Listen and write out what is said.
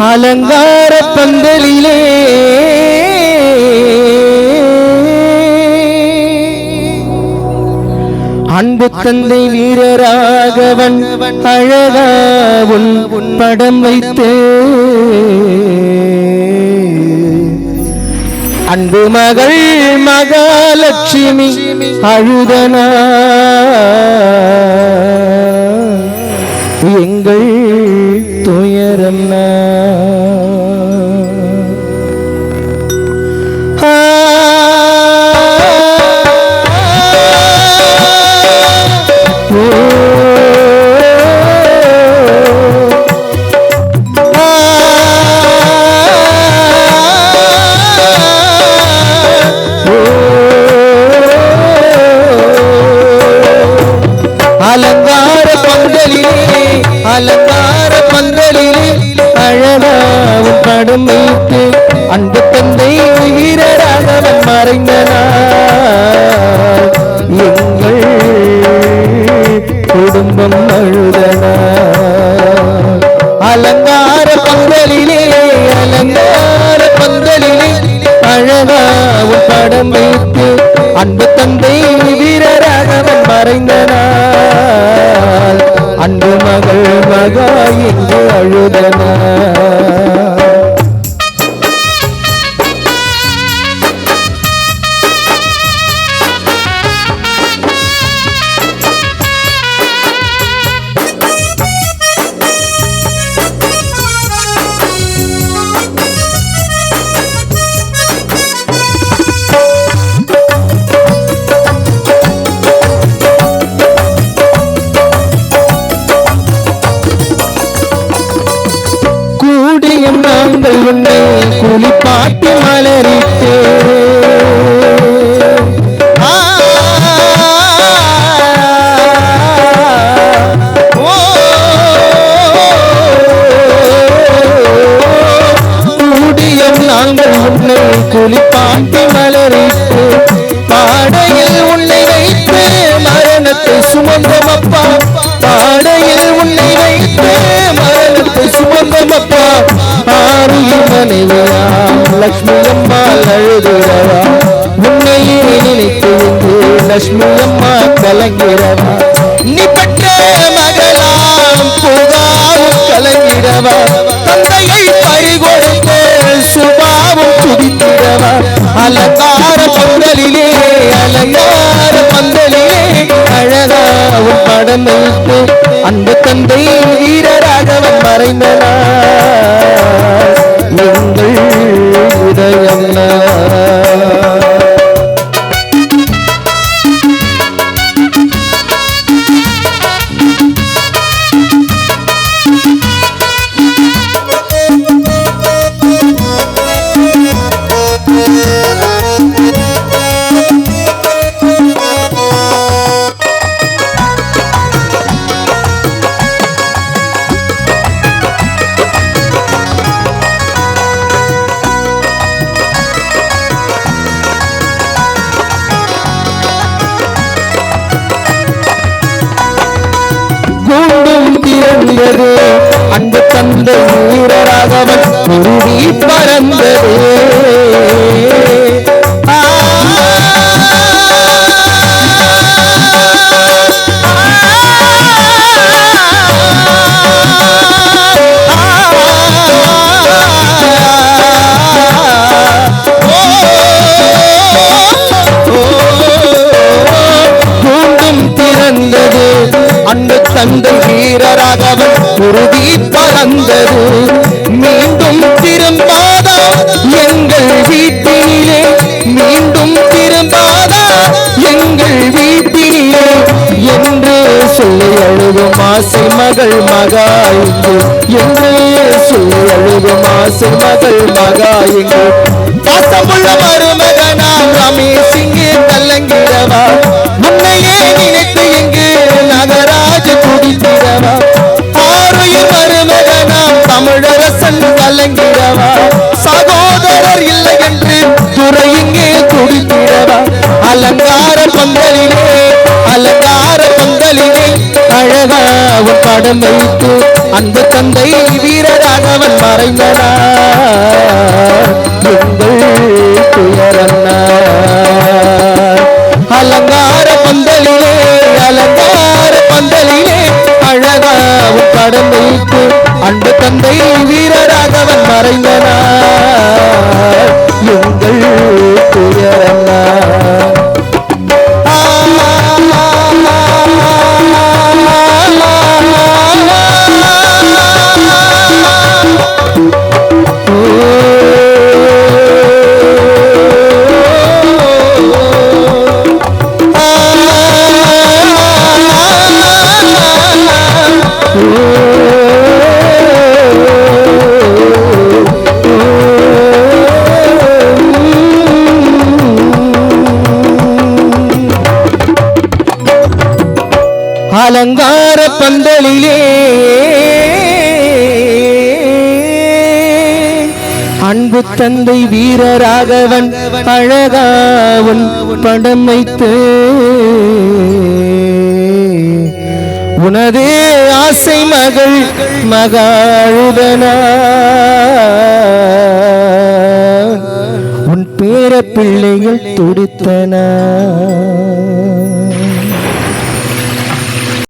அலங்கார பந்தலிலே. அன்பு தந்தை வீரராகவன் அழகா உன் படம் வைத்து. அன்பு மகள் மகாலட்சுமி அழுதனா. எங்கள் வீரராகவன் எங்கள் குடும்பம் அழுதன அலங்கார பந்தலிலே அலங்கார பந்தலிலே அழகாவும் படம் வைத்து அன்பு தந்தை வீரராகவன் மறைந்தனால். அன்பு மகள் மகா என்று அழுதனா மரணத்தை சுமந்தமப்பா. பாடையில் உன்னை வைத்தே மரணத்தை சுமந்தமப்பா. ஆரிய மனைவியா லக்ஷ்மி அம்மா அழுதுறவா உன்னையே நினைத்து இங்கு லக்ஷ்மி அம்மா கலங்கிறவா. நீ பட்ட மகளாம் புகாவும் கலங்கிடவா தந்தையை பறிகொடுத்து சுபாவும் துதித்திடவா அலங்கார அழகாவும் படம் வைத்து அன்பு தந்தை வீரராகவன் மறைந்தனா. திறந்தது அன்பு தந்த வீரராகவன் குருவி பறந்தது. ஆ, தந்தை வீரராகவன் குருதி பறந்தது. மீண்டும் திரும்பாதா எங்கள் வீட்டினிலே? மீண்டும் திரும்பாதா எங்கள் வீட்டினிலே? என்று சொல்லி அழுகும் ஆசை மகள் மகாயிங்கு? என்று சொல்லி அழுகும் ஆசை மகள் மகாயிங்கு? பாசமுள்ள மருமகனாம் ரமேஷ் கலங்கிடவா? சகோதரர் இல்லை என்று துறை இங்கே துடித்திடவா அலங்கார பந்தலிலே அலங்கார பந்தலிலே அழகா உன் படம் வைத்து அந்த தந்தை வீரரானவன் மறைந்தனா? துயரண்ணா. அலங்கார பந்தலிலே அலங்கார பந்தலிலே அழகா உன் படம் வைத்து அன்பு தந்தை வீரரா மறைந்த அலங்கார பந்தலிலே. அன்பு தந்தை வீரராகவன் அழகாவன் படம் வைத்து. உனதே ஆசை மகள் மகாழுதனா. உன் பேர பிள்ளைகள் துடித்தன.